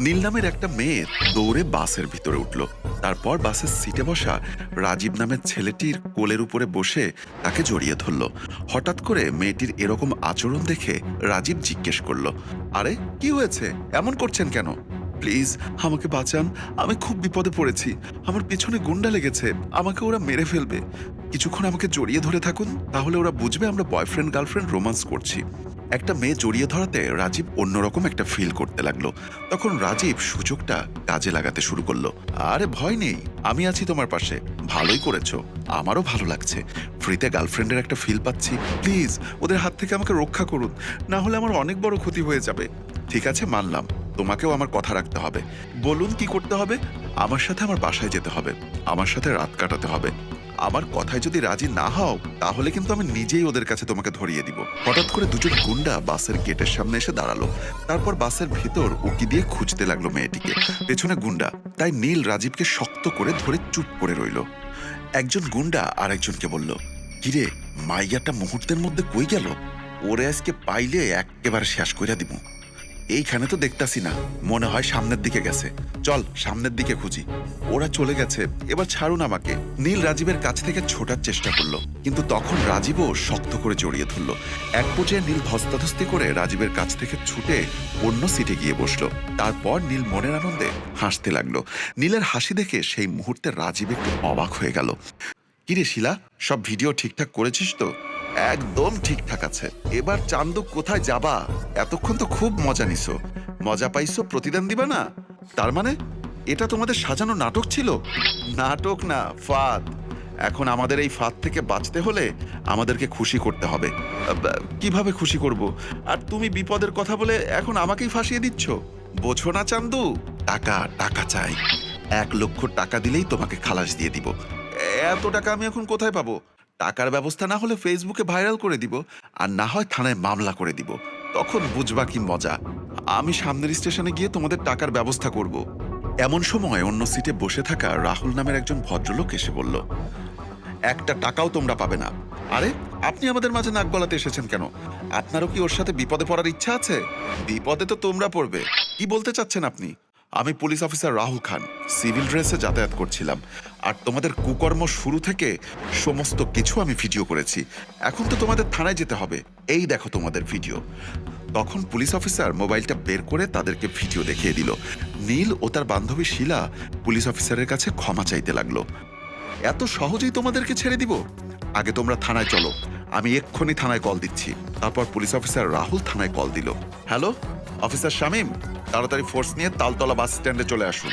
নীল নামের একটা মেয়ে দৌড়ে বাসের ভিতরে উঠল। তারপর বাসের সিটে বসা রাজীব নামের ছেলেটির কোলের উপরে বসে তাকে জড়িয়ে ধরল। হঠাৎ করে মেয়েটির এরকম আচরণ দেখে রাজীব জিজ্ঞেস করল, আরে, কি হয়েছে? এমন করছেন কেন? প্লিজ, আমাকে বাঁচান। আমি খুব বিপদে পড়েছি। আমার পেছনে গুন্ডা লেগেছে। আমাকে ওরা মেরে ফেলবে। কিছুক্ষণ আমাকে জড়িয়ে ধরে থাকুন, তাহলে ওরা বুঝবে আমরা বয়ফ্রেন্ড, গার্লফ্রেন্ড রোমান্স করছি। একটা মেয়ে জড়িয়ে ধরাতে রাজীব অন্যরকম একটা ফিল করতে লাগল। তখন রাজীব সুযোগটা কাজে লাগাতে শুরু করল। আরে ভয় নেই, আমি আছি তোমার পাশে। ভালোই করেছ, আমারও ভালো লাগছে। ফ্রিতে গার্লফ্রেন্ডের একটা ফিল পাচ্ছি। প্লিজ ওদের হাত থেকে আমাকে রক্ষা করুন। না হলে আমার অনেক বড় ক্ষতি হয়ে যাবে। ঠিক আছে, মানলাম। তোমাকেও আমার কথা রাখতে হবে। বলুন কি করতে হবে? আমার সাথে আমার বাসায় যেতে হবে। আমার সাথে রাত কাটাতে হবে। আমার কথায় যদি রাজি না হও, তাহলে কিন্তু আমি নিজেই ওদের কাছে তোমাকে ধরিয়ে দিব। হঠাৎ করে দুজন গুন্ডা বাসের গেটের সামনে এসে দাঁড়াল। তারপর বাসের ভেতর উকি দিয়ে খুঁজতে লাগল মেয়েটিকে। পেছনে গুন্ডা, তাই নীল রাজীবকে শক্ত করে ধরে চুপ করে রইল। একজন গুন্ডা আর একজনকে বলল, কিরে, মাইয়াটা মুহূর্তের মধ্যে কই গেল? ওরে আজকে পাইলে একেবারে শেষ কইরা দিব এইখানে তো দেখতাছি না। মনে হয় সামনের দিকে গেছে। চল, সামনের দিকে খুঁজি। ওরা চলে গেছে। এবার ছাড়ুন আমাকে। নীল রাজীবের কাছ থেকে ছোটার চেষ্টা করল। কিন্তু তখন রাজীবও শক্ত করে জড়িয়ে ধরলো। এক পর্যায়ে নীল ধস্তাধস্তি করে রাজীবের কাছ থেকে ছুটে অন্য সিটে গিয়ে বসল। তারপর নীল মনের আনন্দে হাসতে লাগল। নীলের হাসি দেখে সেই মুহূর্তে রাজীব একটু অবাক হয়ে গেল। কিরে শিলা, সব ভিডিও ঠিকঠাক করেছিস তো? একদম ঠিকঠাক আছে। এবার চান্দু, কোথায় যাবা? এতক্ষণ তো খুব মজা নিছো। মজা পাইছো প্রতিদান দিবা না? তার মানে এটা তোমাদের সাজানো নাটক ছিল? নাটক না, ফাঁদ। এখন আমাদের এই ফাঁদ থেকে বাঁচতে হলে আমাদেরকে খুশি করতে হবে। কীভাবে খুশি করব? আর তুমি বিপদের কথা বলে এখন আমাকেই ফাঁসিয়ে দিচ্ছ? বোঝো না চান্দু, টাকা টাকা চাই। এক লক্ষ টাকা দিলেই তোমাকে খালাস দিয়ে দিব। এত টাকা আমি এখন কোথায় পাবো? টাকার ব্যবস্থা না হলে ফেসবুকে ভাইরাল করে দিব, আর না হয় থানায় মামলা করে দিব। তখন বুঝবা কি মজা। আমি সামনের স্টেশনে গিয়ে তোমাদের টাকার ব্যবস্থা করব। এমন সময় অন্য সিটে বসে থাকা রাহুল নামের একজন ভদ্রলোক এসে বলল, একটা টাকাও তোমরা পাবে না। আরে, আপনি আমাদের মাঝে নাক গলাতে এসেছেন কেন? আপনারও কি ওর সাথে বিপদে পড়ার ইচ্ছা আছে? বিপদে তো তোমরা পড়বে। কি বলতে চাচ্ছেন আপনি? আমি police officer Rahul Khan. Civil ড্রেসে যাতায়াত করছিলাম। আর তোমাদের কুকর্ম শুরু থেকে সমস্ত কিছু আমি ভিডিও করেছি। এখন তো তোমাদের থানায় যেতে হবে। এই দেখো তোমাদের ভিডিও। তখন পুলিশ অফিসার মোবাইলটা বের করে তাদেরকে ভিডিও দেখিয়ে দিল। নীল ও তার বান্ধবী শিলা পুলিশ অফিসারের কাছে ক্ষমা চাইতে লাগল। এত সহজেই তোমাদেরকে ছেড়ে দিব? আগে তোমরা থানায় চলো। আমি এক্ষুনি থানায় কল দিচ্ছি। তারপর পুলিশ অফিসার রাহুল থানায় কল দিল। হ্যালো, অফিসার শামীম, তাড়াতাড়ি ফোর্স নিয়ে তালতলা বাস স্ট্যান্ডে চলে আসুন।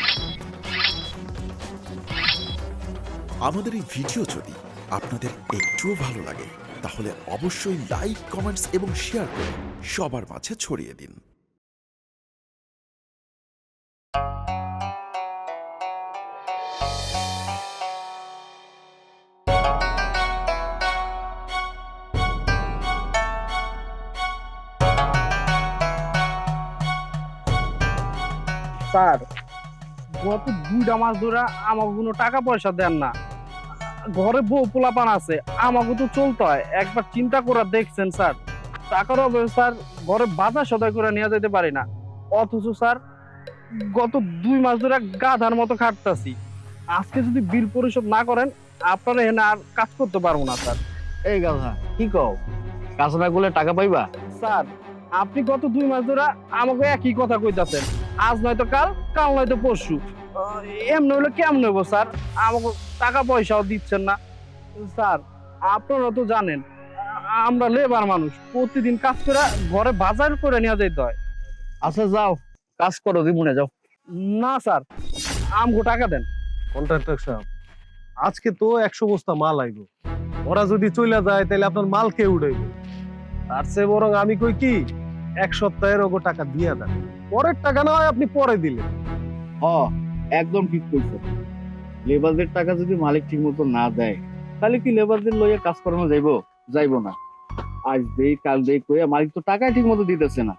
আমাদের এই ভিডিও যদি আপনাদের একটুও ভালো লাগে, তাহলে অবশ্যই লাইক, কমেন্টস এবং শেয়ার করে সবার মাঝে ছড়িয়ে দিন। স্যার। গত দুইটা মাস ধরে আমাকে কোনো টাকা পয়সা দেন না। ঘরে বউ পোলাপান আছে আমাকে তো চলতে হয়। একবার চিন্তা করে দেখছেন স্যার। টাকার অভাবে স্যার ঘরে বাজার সদাই করে নিয়ে যেতে পারি না। অথচ স্যার গত দুই মাস ধরে গাধার মতো খাটতাছি। আজকে যদি বিল পরিশোধ না করেন আপনারা এখানে আর কাজ করতে পারব না স্যার। এই গাধা কি কও? কাজ না করলে টাকা পাইবা? স্যার আপনি গত দুই মাস ধরে আমাকে একই কথা কইতাছেন। আজ নয়তো কাল কাল নয়তো পরশু। এমনি হলে কেমন হইব স্যার? আমাকে টাকা পয়সাও দিচ্ছেন না। স্যার, আপনারা তো জানেন, আমরা লেবার মানুষ। প্রতিদিন কাজ করে ঘরে বাজার করে নিয়ে যেতে হয়। আচ্ছা যাও। কাজ করো দিমুনে যাও। না, স্যার, আমগো টাকা দেন। কন্ট্রাক্টর সাহেব, আজকে তো একশো বস্তা মাল আইব। ওরা যদি চলে যায় তাহলে আপনার মাল কে উড়াইব? তার চেয়ে বরং আমি কই কি, এক সপ্তাহের ওগো টাকা দিয়ে দেন। পরের টাকা না হয় আপনি পরে দিলেন। হ একদম ঠিক কইছো। লেবারদের টাকা যদি মালিক ঠিক মতো না দেয় তাহলে কি লেবারদের লইয়া কাজ করানো যাইবো? যাইবো না। আজ দেই কাল দেই কইয়া মালিক তো টাকাই ঠিক মতো দিতেছে না।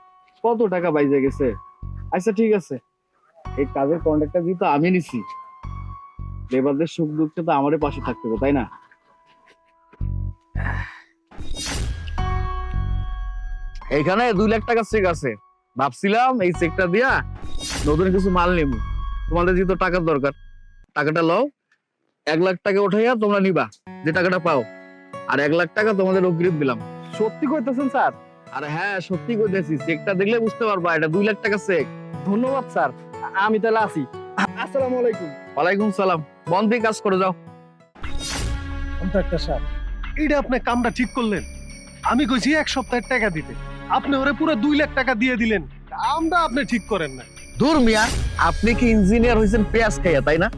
কত টাকা বাইজে গেছে? আচ্ছা ঠিক আছে। এই কাজের কন্ট্রাক্টটা যেহেতু আমি নিছি লেবারদের সুখ দুঃখে তো আমারই পাশে থাকতে হবে তাই না? এখানে দুই লাখ টাকা চেক আছে। ভাবছিলাম এই চেকটা দিয়া নতুন কিছু মাল নিব তোমাদের যেহেতু টাকার দরকার টাকাটা লও এক লাখ টাকা উঠাইয়া তোমরা নিবা যে টাকাটা পাও। আর এক লাখ টাকা তোমাদের অগ্রিম দিলাম। সত্যি কইতেছেন স্যার? আর হ্যাঁ সত্যি কইতেছি চেকটা দেখলে বুঝতে পারবা এটা দুই লাখ টাকা চেক ধন্যবাদ স্যার আমি তাহলে আসি আসসালামু আলাইকুম। ওয়ালাইকুম সালাম। বন্ধ দিয়ে কাজ করে যাও। কন্ট্রাক্টর স্যার এইটা আপনি কামটা ঠিক করলেন। আমি কইছি এক সপ্তাহের টাকা দিতে। আপনি ওরে পুরো দুই লাখ টাকা দিয়ে দিলেন। কামটা আপনি ঠিক করেন না। দূর মিয়া আপনি কি ইঞ্জিনিয়ার হয়েছেন পেঁয়াজ খাইয়া তাই না?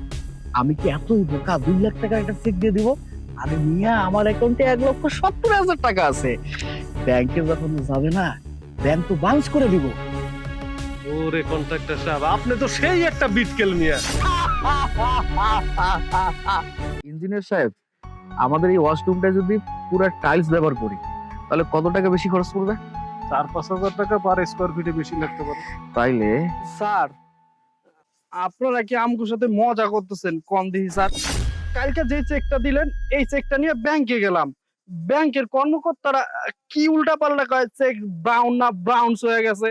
আমি কি এতই বোকা দুই লাখ টাকা একটা চেক দিয়ে দিব? আরে মিয়া আমার অ্যাকাউন্টে এক লক্ষ সত্তর হাজার টাকা আছে। ব্যাংকে যখন যাবে না ব্যাংক তো বাউন্স করে দিব। ওরে কন্ট্রাক্টর সাহেব আপনি তো সেই একটা বিটকেল মিয়া। ইঞ্জিনিয়ার সাহেব আমাদের এই ওয়াশরুমটা যদি পুরো টাইলস ব্যবহার করি তাহলে কত টাকা বেশি খরচ পড়বে? চার পাঁচ হাজার টাকা পার স্কোয়ার ফিটে বেশি লাগতে পারে। তাইলে? স্যার আপনারা কি আমগুর সাথে মজা করতেছেন? কম দিহি স্যার। কালকে যে চেকটা দিলেন এই চেকটা নিয়ে ব্যাংকে গেলাম। ব্যাংকের কর্মকর্তারা কি উল্টা পাল্টা কয় চেক ব্রাউন না ব্রাউন্স হয়ে গেছে।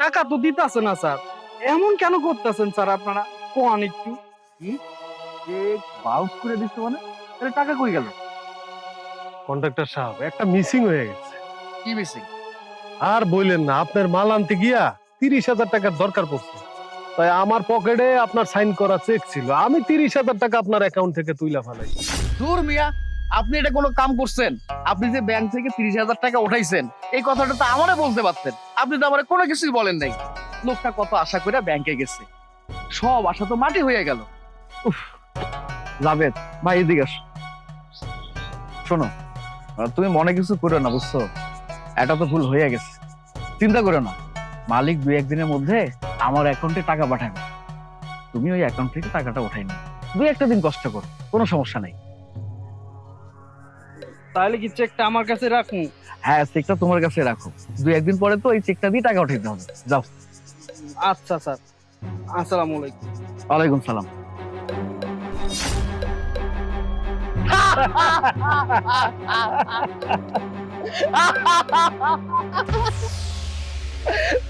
টাকা তো দিতাছে না স্যার। এমন কেন করতেছেন স্যার আপনারা? কোন একটু। বাউন্স করে দিচ্ছে মানে? তাহলে টাকা কই গেল? কন্ট্রাক্টর সাহেব একটা মিসিং হয়ে গেছে। কি বেশি আর বললেন না আপনার মাল আনতে গিয়া তিরিশ হাজার টাকার দরকার পড়ছে। তাই আমার পকেটে আপনার সাইন করা চেক ছিল। আমি তিরিশ হাজার টাকা আপনার অ্যাকাউন্ট থেকে তুইলা ফেলাই। দূর মিয়া আপনি এটা কোনো কাম করছেন? আপনি যে ব্যাংক থেকে তিরিশ হাজার টাকা উঠাইছেন এই কথাটা তো আমারে বলতে পারতেন। আপনি তো আমার কোনো কিছুই বলেন নাই। লোকটা কত আশা করে ব্যাংকে গেছে। সব আশা তো মাটি হয়ে গেল। উফ জাভেদ ভাই এদিকে আস। শোনো তুমি মনে কিছু করো না বুঝছ? এটা তো ভুল হয়ে গেছে। চিন্তা করো না। মালিক দুই একদিনের মধ্যে আমার অ্যাকাউন্টে টাকা পাঠাবে। তুমি ওই অ্যাকাউন্ট থেকে টাকাটা উঠাই নি দুই একটা দিন কষ্ট করো কোনো সমস্যা নাই। তাহলে কি চেকটা আমার কাছে রাখুন হ্যাঁ চেকটা তোমার কাছে রাখো। দুই একদিন পরে তো এই চেকটা দিয়ে টাকা উঠাইতে হবে। যাও। আচ্ছা স্যার। আসসালামু আলাইকুম। ওয়ালাইকুম সালাম।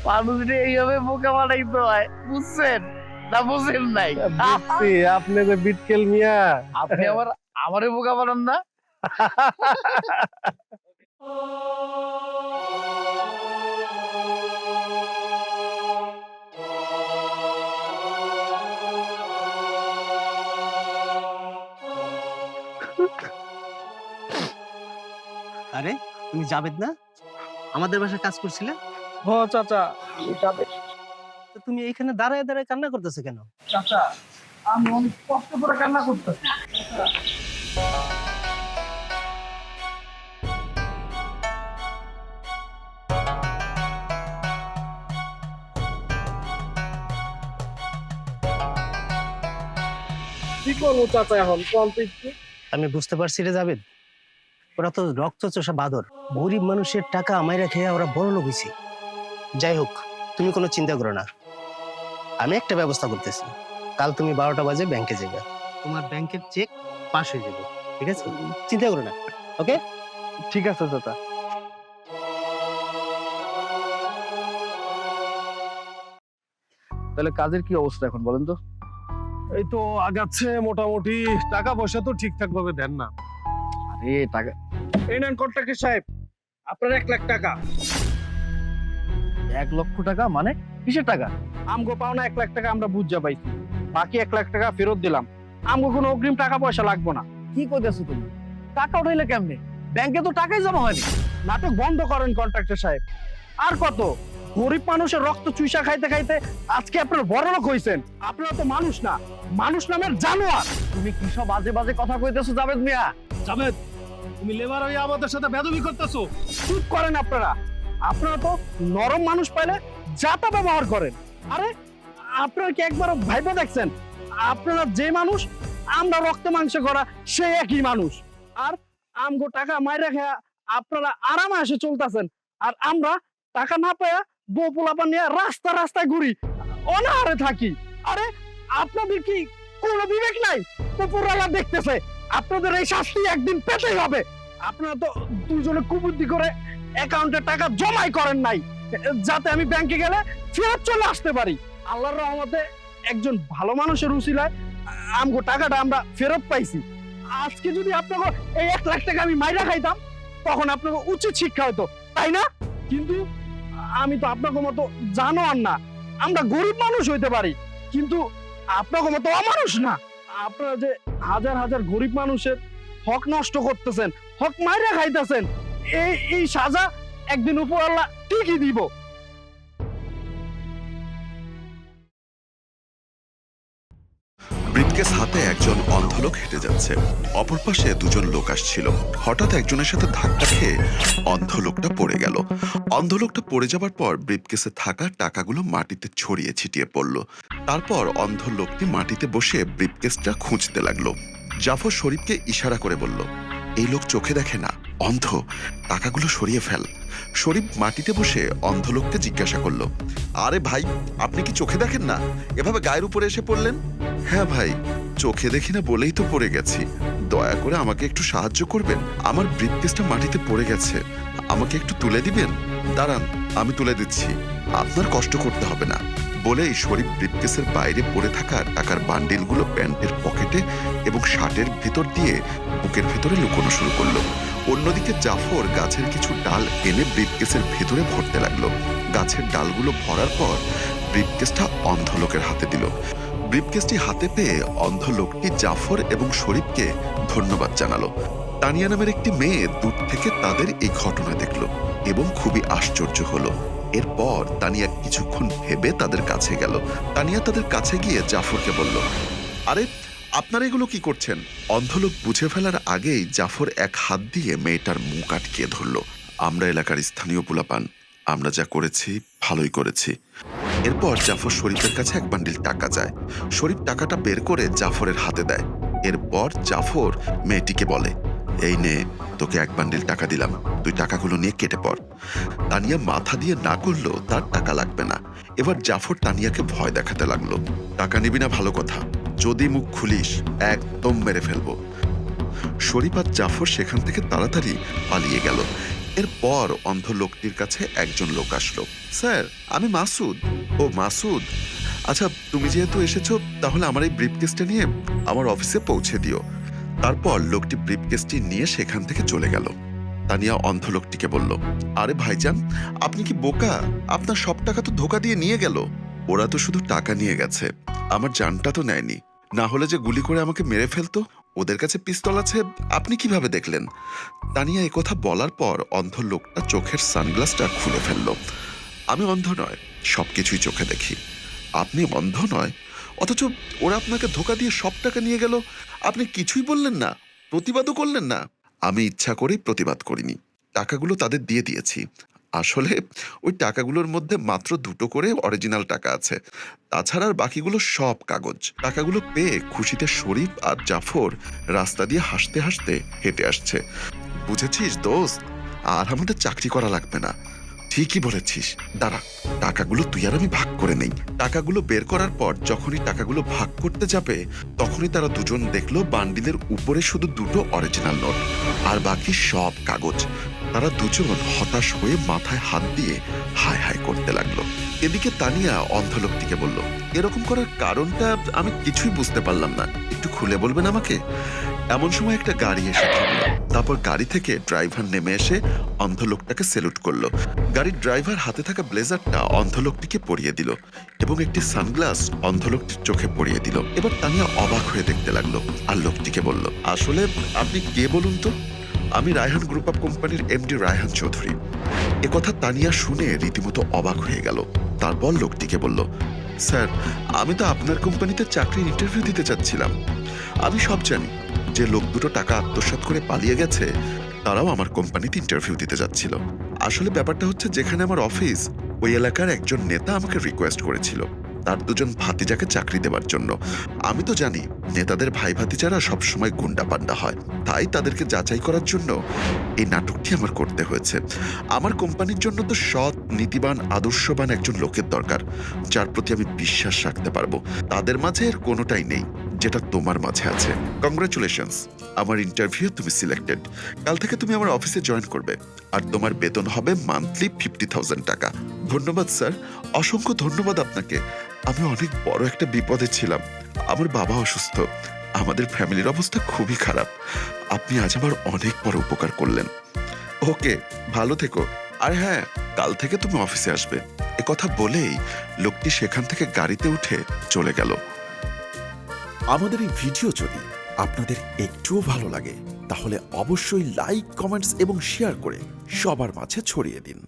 মানুষটা এইভাবে বোকা বানাইতে হয়। বুঝছেন? না বুঝেন নাই? বুঝছি, আপনি যে বিটকেল মিয়া। আপনি আমার আমারে বোকা বানান না? আরে তুমি জাবেদ না? আমাদের বাসায় কাজ করছিলে? হ চাচা। যাবে তুমি এইখানে দাঁড়ায় দাঁড়ায় কান্না করতেছো কেন? চাচা আমি অনেক কষ্ট করে কান্না করতেছি। কি করব চাচা এখন? কম আমি বুঝতে পারছি রে জাবেদ। ওরা তো রক্ত চোষা বাদর। গরিব মানুষের টাকা আমায় খেয়ে ওরা বড় লোক হয়েছে যাই হোক তুমি কোনো চিন্তা করো না। আমি একটা ব্যবস্থা করতেছি। কাল তুমি বারোটা বাজে ব্যাংকে যাবে। তোমার ব্যাংকের চেক পাস হয়ে যাবে ঠিক আছে? চিন্তা করো না ওকে ঠিক আছে চাচা। তাহলে কাজের কি অবস্থা এখন বলেন তো? এই তো আগাচ্ছে মোটামুটি। টাকা পয়সা তো ঠিকঠাক ভাবে দেন না। আরে টাকা এই নেন কন্ট্রাক্টর সাহেব আপনার এক লাখ টাকা। এক লক্ষ টাকা মানে কিসের টাকা। আমগো পাওনা এক লাখ টাকা আমরা বুঝা পাইছি। বাকি এক লাখ টাকা ফেরত দিলাম। আমগো কোনো অগ্রিম টাকা পয়সা লাগবে না। কি কইতেছো তুমি? টাকা উঠাইলে কেমনে? ব্যাংকে তো টাকাই জমা হয়নি। নাটক বন্ধ করেন কন্ট্রাক্টর সাহেব। আর কত? গরিব মানুষের রক্ত চুইসা খাইতে খাইতে আজকে আপনার বড় লোক হয়েছেন আপনারা তো মানুষ না। মানুষ নামের জানোয়ার। তুমি কি সব বাজে বাজে কথা কইতেছো জাবেদ মিয়া? জাবেদ তুমি লেবার হয়ে আমাদের সাথে বেদবি করতেছো। চুপ করেন আপনারা। আপনারা তো নরম মানুষ পাইলে যাতা ব্যবহার করেন। আরে, আপনারা কি একবার ভাইবে দেখছেন? আপনারা যে মানুষ, আমরা রক্ত মাংস করা সে একই মানুষ। আর আমগো টাকা মাইরা খেয়া আপনারা আরামে এসে চলতেছেন। আর আমরা টাকা না পায়া বউ পোলাপা নিয়ে রাস্তা রাস্তায় ঘুরি, অনাহারে থাকি। আরে, আপনাদের কি কোনো বিবেক নাই? উপরওয়ালা দেখতেছে। আপনাদের এই শাস্তি একদিন পেতেই হবে। আপনারা তো দুজনে কুবুদ্ধি করে অ্যাকাউন্টে টাকা জমাই করেন নাই, যাতে আমি ব্যাংকে গেলে ফেরত চলে আসতে পারি। আল্লাহর রহমতে একজন ভালো মানুষের উসিলায় আমগো টাকাটা আমরা ফেরত পাইছি। আজকে যদি আপনাকে এই এক লাখ টাকা আমি মাইরা খাইতাম, তখন আপনাকে উচিত শিক্ষা হতো তাই না? কিন্তু আমি তো আপনাকে মতো জানোয়ার না, আমরা গরিব মানুষ হইতে পারি, কিন্তু আপনাকে মতো অমানুষ না। আপনারা যে হাজার হাজার গরিব মানুষের হক নষ্ট করতেছেন, হক মাইরা খাইতেছেন এই এই সাজা একদিন উপর আল্লাহ ঠিকই দিব। ব্রিফকেস হাতে একজন হেঁটে যাচ্ছে। অপর পাশে দুজন লোক আসছিল। হঠাৎ একজনের সাথে ধাক্কা খেয়ে পড়ে গেল। পড়ে যাবার পর ব্রিফকেসে থাকা টাকাগুলো মাটিতে ছড়িয়ে ছিটিয়ে পড়ল। তারপর অন্ধ লোকটি মাটিতে বসে ব্রিফকেসটা খুঁজতে লাগল। জাফর শরীফকে ইশারা করে বলল, এই লোক চোখে দেখে না। অন্ধ। টাকাগুলো সরিয়ে ফেল। শরীফ মাটিতে বসে অন্ধ লোককে জিজ্ঞাসা করল, আরে ভাই, আপনি কি চোখে দেখেন না? এভাবে গায়ের উপরে এসে পড়লেন? হ্যাঁ ভাই, চোখে দেখি না বলেই তো পড়ে গেছি। দয়া করে আমাকে একটু সাহায্য করবেন? আমার ব্রিফকেসটা মাটিতে পড়ে গেছে। আমাকে একটু তুলে দিবেন? দাঁড়ান, আমি তুলে দিচ্ছি। আপনার কষ্ট করতে হবে না। বলেই শরীফ ব্রিফকেসের বাইরে পড়ে থাকা টাকার বান্ডিলগুলো প্যান্টের পকেটে এবং শার্টের ভিতর দিয়ে বুকের ভেতরে লুকোনো শুরু করল। অন্যদিকে জাফর গাছের কিছু ডাল এনে ব্রিফকেসের ভেতরে ভরতে লাগল। গাছের ডালগুলো ভরার পর ব্রিফকেসটা অন্ধ লোকের হাতে দিল। ব্রিফকেসটি হাতে পেয়ে অন্ধ লোকটি জাফর এবং শরীফকে ধন্যবাদ জানালো। তানিয়া নামের একটি মেয়ে দূর থেকে তাদের এই ঘটনা দেখল এবং খুবই আশ্চর্য হলো। এরপর তানিয়া কিছুক্ষণ ভেবে তাদের কাছে গেল। তানিয়া তাদের কাছে গিয়ে জাফরকে বলল, আরে আপনারা এগুলো কি করছেন? অন্ধলোক বুঝে ফেলার আগেই জাফর এক হাত দিয়ে মেয়েটার মুখ আটকিয়ে ধরল। আমরা এলাকার স্থানীয় পোলাপান। আমরা যা করেছি, ভালোই করেছি। এরপর জাফর শরীফের কাছে এক বান্ডিল টাকা যায় শরীফ টাকাটা বের করে জাফরের হাতে দেয়। এরপর জাফর মেয়েটিকে বলে, এই নে, তোকে এক বান্ডিল টাকা দিলাম। তুই টাকাগুলো নিয়ে কেটে পড়। তানিয়া মাথা দিয়ে না করলেও তার টাকা লাগবে না। এবার জাফর তানিয়াকে ভয় দেখাতে লাগল। টাকা নিবি না, ভালো কথা। যদি মুখ খুলিস, একদম মেরে ফেলব। শরীফ আর জাফর সেখান থেকে তাড়াতাড়ি পালিয়ে গেল। এরপর অন্ধ লোকটির কাছে একজন লোক আসলো। স্যার, আমি মাসুদ। ও, মাসুদ? আচ্ছা তুমি যেহেতু এসেছ, তাহলে আমার এই ব্রিফকেসটা নিয়ে আমার অফিসে পৌঁছে দিও। তারপর লোকটি ব্রিফকেসটি নিয়ে সেখান থেকে চলে গেল। তানিয়া অন্ধ লোকটিকে বলল, আরে ভাইজান, আপনি কি বোকা? আপনার সব টাকা তো ধোকা দিয়ে নিয়ে গেল। ওরা তো শুধু টাকা নিয়ে গেছে। আমার জানটা তো নেয়নি। না হলে যে গুলি করে আমাকে মেরে ফেলতো? ওদের কাছে পিস্তল আছে, আপনি কীভাবে দেখলেন? তানিয়া একথা বলার পর অন্ধ লোকটা চোখের সানগ্লাসটা খুলে ফেলল। আমি অন্ধ নয় সব কিছুই চোখে দেখি। আপনি অন্ধ নয়, অথচ ওরা আপনাকে ধোকা দিয়ে সব টাকা নিয়ে গেল। আপনি কিছুই বললেন না, প্রতিবাদও করলেন না। আমি ইচ্ছা করেই প্রতিবাদ করিনি। টাকাগুলো তাদের দিয়ে দিয়েছি। আসলে ওই টাকাগুলোর মধ্যে মাত্র দুটো করে অরিজিনাল টাকা আছে। তাছাড়া বাকিগুলো সব কাগজ। টাকাগুলো পেয়ে খুশিতে শরীফ আর জাফর রাস্তা দিয়ে হাসতে হাসতে হেঁটে আসছে। বুঝেছিস দোস্ত? আর আমাদের চাকরি করা লাগবে না। ঠিকই বলেছিস। দাঁড়া, টাকাগুলো তুই আর আমি ভাগ করে নেই। টাকাগুলো বের করার পর যখনই টাকাগুলো ভাগ করতে যাবে, তখনই তারা দুজন দেখল বান্ডিলের উপরে শুধু দুটো অরিজিনাল নোট আর বাকি সব কাগজ। তারা দুজন হতাশ হয়ে মাথায় হাত দিয়ে হায় হায় করতে লাগল। এদিকে তানিয়া অন্ধলোকটিকে বলল, এরকম করার কারণটা আমি কিছুই বুঝতে পারলাম না। একটু খুলে বলবেন আমাকে? এমন সময় একটা গাড়ি এসে থামলো। তারপর গাড়ি থেকে ড্রাইভার নেমে এসে অন্ধলোকটাকে সেলুট করল। গাড়ির ড্রাইভার হাতে থাকা ব্লেজারটা অন্ধলোকটিকে পরিয়ে দিল এবং একটি সানগ্লাস অন্ধলোকটির চোখে পরিয়ে দিল। এবার তানিয়া অবাক হয়ে দেখতে লাগল আর লোকটিকে বলল, আসলে আপনি কে বলুন তো? আমি রায়হান গ্রুপ অফ কোম্পানির এমডি রায়হান চৌধুরী। একথা তানিয়া শুনে রীতিমতো অবাক হয়ে গেল। তারপর লোকটিকে বলল, স্যার, আমি তো আপনার কোম্পানিতে চাকরির ইন্টারভিউ দিতে চাচ্ছিলাম। আমি সব জানি। যে লোক দুটো টাকা আত্মসাৎ করে পালিয়ে গেছে, তারাও আমার কোম্পানিতে ইন্টারভিউ দিতে যাচ্ছিল। আসলে ব্যাপারটা হচ্ছে, যেখানে আমার অফিস ওই এলাকার একজন নেতা আমাকে রিকোয়েস্ট করেছিল। তার দুজন ভাতিজাকে চাকরি দেওয়ার জন্য। আমি তো জানি, নেতাদের ভাই ভাতিজারা সবসময় গুন্ডা পান্ডা হয়। তাই তাদেরকে যাচাই করার জন্য এই নাটকটি আমার করতে হয়েছে। আমার কোম্পানির জন্য তো সৎ, নীতিবান, আদর্শবান একজন লোকের দরকার, যার প্রতি আমি বিশ্বাস রাখতে পারব। তাদের মাঝে এর কোনোটাই নেই, যেটা তোমার মাঝে আছে। কংগ্রাচুলেশনস আমার ইন্টারভিউ তুমি সিলেক্টেড কাল থেকে তুমি আমার অফিসে জয়েন করবে, আর তোমার বেতন হবে মান্থলি ফিফটি থাউজেন্ড টাকা। ধন্যবাদ স্যার অসংখ্য ধন্যবাদ আপনাকে। আমি অনেক বড় একটা বিপদে ছিলাম। আমার বাবা অসুস্থ। আমাদের ফ্যামিলির অবস্থা খুবই খারাপ। আপনি আজ আমার অনেক বড় উপকার করলেন। ওকে, ভালো থেকো। আর হ্যাঁ কাল থেকে তুমি অফিসে আসবে। কথা বলেই লোকটি সেখান থেকে গাড়িতে উঠে চলে গেল। আমাদের এই ভিডিও যদি আপনাদের একটুও ভালো লাগে, তাহলে অবশ্যই লাইক, কমেন্টস এবং শেয়ার করে সবার মাঝে ছড়িয়ে দিন।